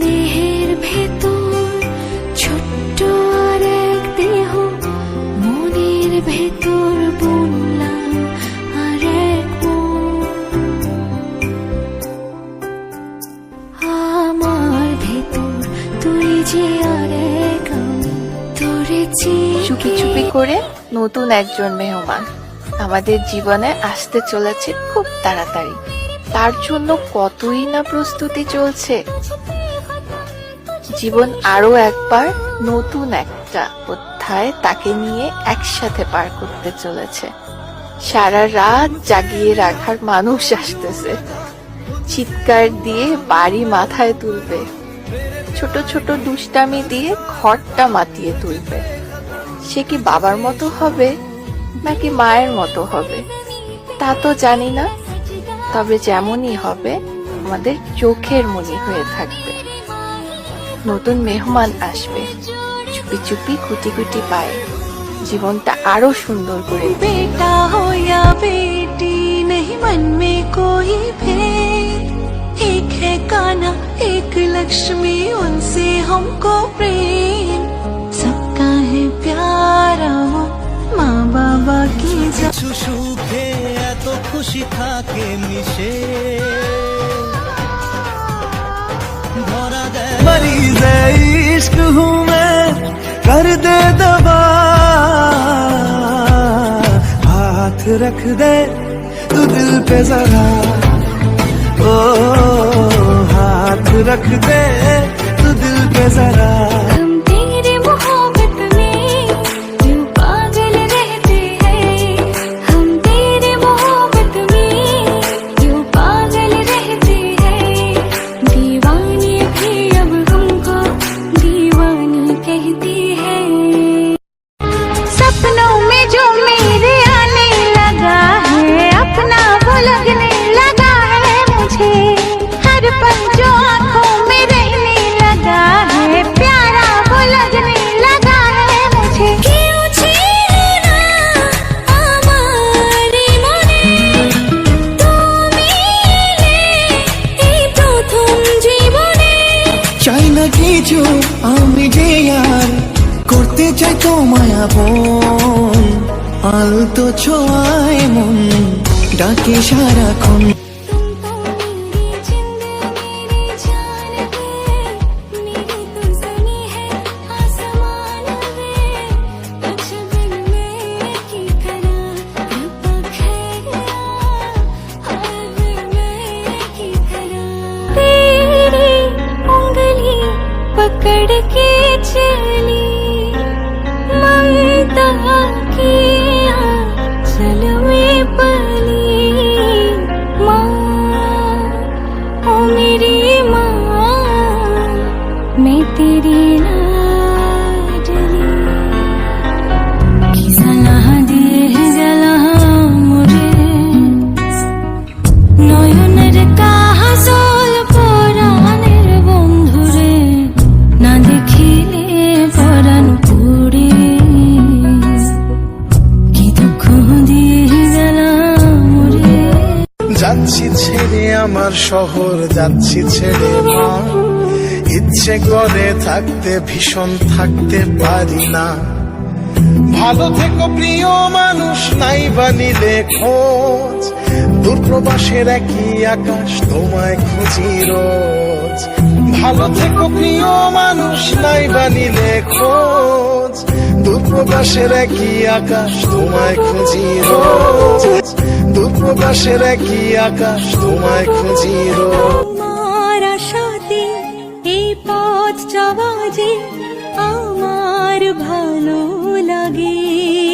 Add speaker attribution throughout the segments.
Speaker 1: দেহের ভেতর ছোট্ট মনের ভেতর আর ভেতর আর এক
Speaker 2: চুপি চুপি করে নতুন একজন মেহমান। আমাদের জীবনে আসতে চলেছে খুব তাড়াতাড়ি। তার জন্য কতই না প্রস্তুতি চলছে। জীবন আরও একবার নতুন একটা অধ্যায় তাকে নিয়ে একসাথে পার করতে চলেছে। সারা রাত জাগিয়ে রাখার মানুষ আসতেছে। চিৎকার দিয়ে বাড়ি মাথায় তুলবে। ছোট ছোট দুষ্টামি দিয়ে ঘরটা মাতিয়ে তুলবে। সে কি বাবার মতো হবে, নাকি মায়ের মতো হবে? তা তো জানি না। তবে যেমনই হবে, আমাদের চোখের মনি হয়ে থাকবে। নতুন মেহমান আসবে চুপি চুপি কুটি কুটি পায়ে জীবনটা আরো সুন্দর করে দিবে।
Speaker 1: बेटा हो या बेटी नहीं मन में कोई भेद एक है काना एक लक्ष्मी उनसे हमको प्रेम सबका है प्यारा वो माँ बाबा की जा
Speaker 3: কিছু সুখে এত খুশি থাকে মিশে मरीज है इश्क हूँ मैं कर दे दबा हाथ रख दे तू दिल पे जरा ओ हाथ रख दे तू दिल पे जरा ছোঁয়ায় মন ডাকে সারাক্ষণ।
Speaker 1: तेरी लाडली কি সালাহ দিয়ে জ্বালা মোরে নয়নের কাহাসল পরাণের বন্ধুরে না দেখিলে পরাণ পুরে কি দুঃখ দিয়ে জ্বালা মোরে
Speaker 3: যাচ্ছি ছেড়ে আমার শহর যাচ্ছি ছেড়ে মা ইচ্ছে করে থাকতে, ভীষণ থাকতে পারি না। ভালো থেকো প্রিয় মানুষ নাই বানিলে খোঁজ। দূরপ্রবাসের একই আকাশ, তোমায় খুঁজি রোজ। ভালো থেকো প্রিয় মানুষ নাই বানিলে খোঁজ। দূরপ্রবাসের একই আকাশ, তোমায় খুঁজি রোজ। দূরপ্রবাসের একই আকাশ, তোমায় খুঁজি রোজ।
Speaker 1: যে আমার ভালো লাগে।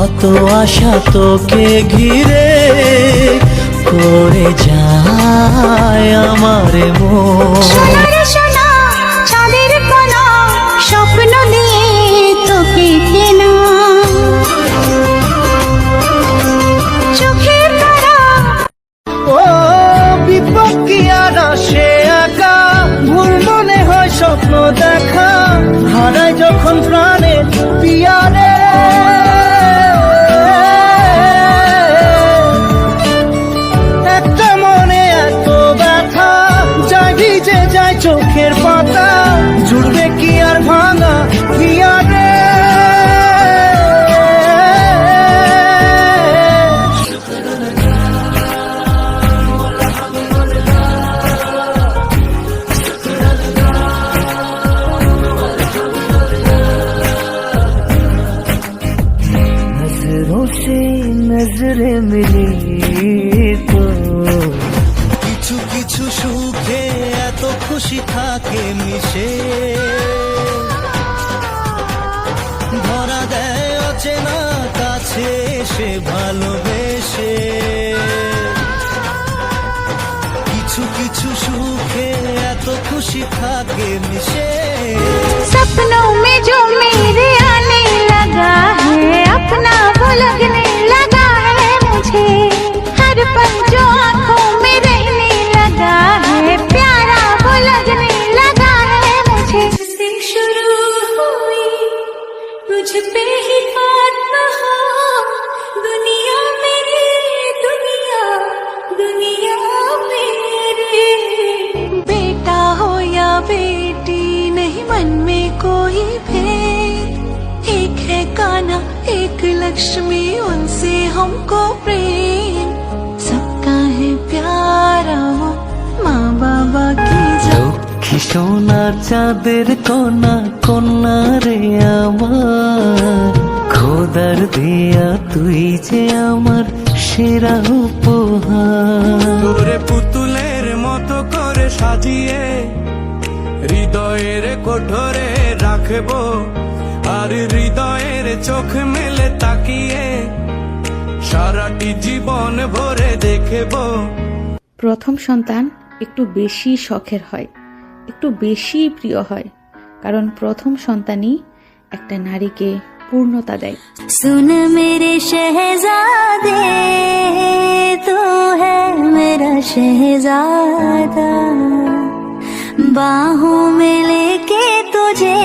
Speaker 4: কত আশা তোকে ঘিরে করে যায় আমার মন।
Speaker 1: एक लक्ष्मी उनसे हमको प्रेम सबका है प्यारा वो माँ बाबा की जान
Speaker 4: লক্ষ্মী সোনার চাঁদের কন্যা কন্যা রে আমার খোদার দিয়া তুই যে আমার সেরা উপহার
Speaker 5: তোরে পুতুলের মতো করে সাজিয়ে হৃদয়ের কোঠরে রাখবো তার হৃদয়ের চোখ মেলে তাকিয়ে সারাটি জীবন ভরে দেখব।
Speaker 6: প্রথম সন্তান একটু বেশি শখের হয় একটু বেশি প্রিয় হয় কারণ প্রথম সন্তানই একটা নারীকে পূর্ণতা দেয়।
Speaker 3: সুন মেরে শেহজাদে তো হেরা শেহজাদা। বাহু মেলে কে তুঝে